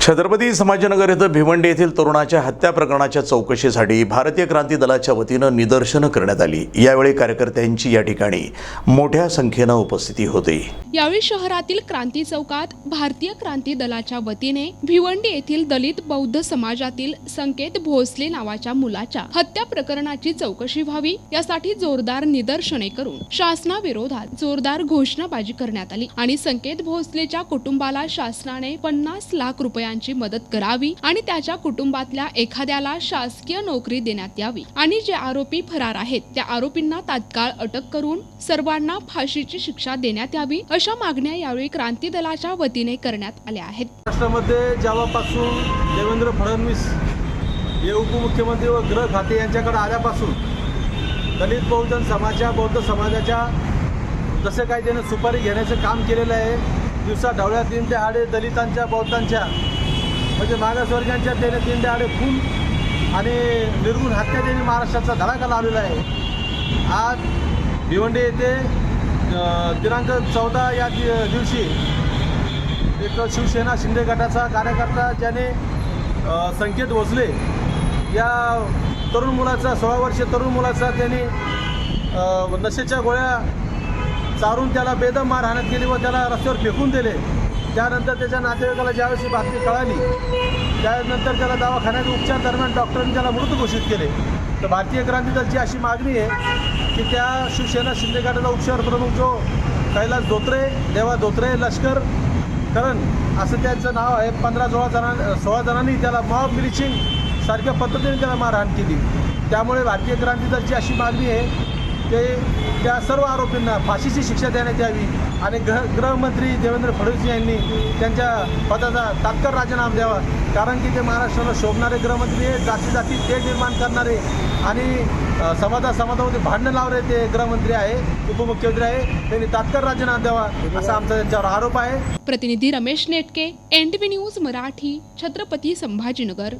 छत्रपती समाजनगर येथे भिवंडी येथील तरुणाच्या हत्या प्रकरणाच्या चौकशीसाठी भारतीय क्रांती दलाच्या वतीनं निदर्शनं करण्यात आली. यावेळी कार्यकर्त्यांची या ठिकाणी मोठ्या संख्येनं उपस्थिती होती. यावेळी शहरातील क्रांती चौकात भारतीय क्रांती दलाच्या वतीने भिवंडी येथील दलित बौद्ध समाजातील संकेत भोसले नावाच्या मुलाच्या हत्या प्रकरणाची चौकशी व्हावी यासाठी जोरदार निदर्शने करून शासनाविरोधात जोरदार घोषणाबाजी करण्यात आली आणि संकेत भोसलेच्या कुटुंबाला शासनाने पन्नास लाख रुपया रुपयांची मदत करावी आणि त्याच्या कुटुंबातल्या एखाद्याला शासकीय नोकरी देण्यात यावी. आणि जे आरोपी फरार आहेत त्या आरोपींना तात्काळ अटक करून सर्वांना फाशीची शिक्षा देण्यात यावी अशा मागण्या यावेळी क्रांती दलाच्या वतीने करण्यात आल्या आहेत. महाराष्ट्रामध्ये जेव्हापासून देवेंद्र फडणवीस हे उपमुख्यमंत्री व गृह खाते यांच्याकडे आल्यापासून दलित बहुजन समाजा बौद्ध समाजाच्या जसं काही त्याने सुपारी घेण्याचं काम केलेलं आहे दिवसा ढवळ्या तीन ते आडे दलितांच्या बौद्धांच्या म्हणजे मागासवर्गीयांच्या त्याने तीन ते आडे खून आणि निर्गुण हत्या त्यांनी महाराष्ट्राचा धडाका लावलेला आहे. आज भिवंडी येथे दिनांक चौदा या दि- दिवशी एक शिवसेना शिंदे गटाचा कार्यकर्ता ज्याने संकेत भोसले या तरुण मुलाचा सोळा वर्षीय तरुण मुलाचा त्यांनी नशेच्या गोळ्या चारून त्याला बेदम मारहाणत केली व त्याला रस्त्यावर फेकून दिले. त्यानंतर त्याच्या नातेवाईकाला ज्यावेळेस ही बातमी कळाली त्यानंतर त्याला दवाखान्यात उपचार दरम्यान डॉक्टरांनी त्याला मृत घोषित केले. तर भारतीय क्रांती दलची अशी मागणी आहे की त्या शिवसेना शिंदे गटाचा उपचार प्रमुख जो कैलास धोत्रे देवा धोत्रे लष्कर करण असं त्यांचं नाव आहे पंधरा सोळा जणां सोळा जणांनी त्याला मॉब मिलिशिंग सारख्या पद्धतीने त्याला मारहाण केली. त्यामुळे भारतीय क्रांती दलची अशी मागणी आहे ते त्या सर्व आरोपींना फाशीची शिक्षा देण्यात यावी आणि गृह गृहमंत्री देवेंद्र फडणवीस यांनी त्यांच्या पदाचा तात्काळ राजीनामा द्यावा. कारण की ते महाराष्ट्राला शोभणारे गृहमंत्री आहे जाती जाती ते निर्माण करणारे आणि अ, समाजा समाजामध्ये भांडणं लावणारे ते गृहमंत्री आहे उपमुख्यमंत्री आहे त्यांनी तात्काळ राजीनामा द्यावा असा आमचा त्यांच्यावर आरोप आहे. प्रतिनिधी रमेश नेटके एन न्यूज मराठी छत्रपती संभाजीनगर.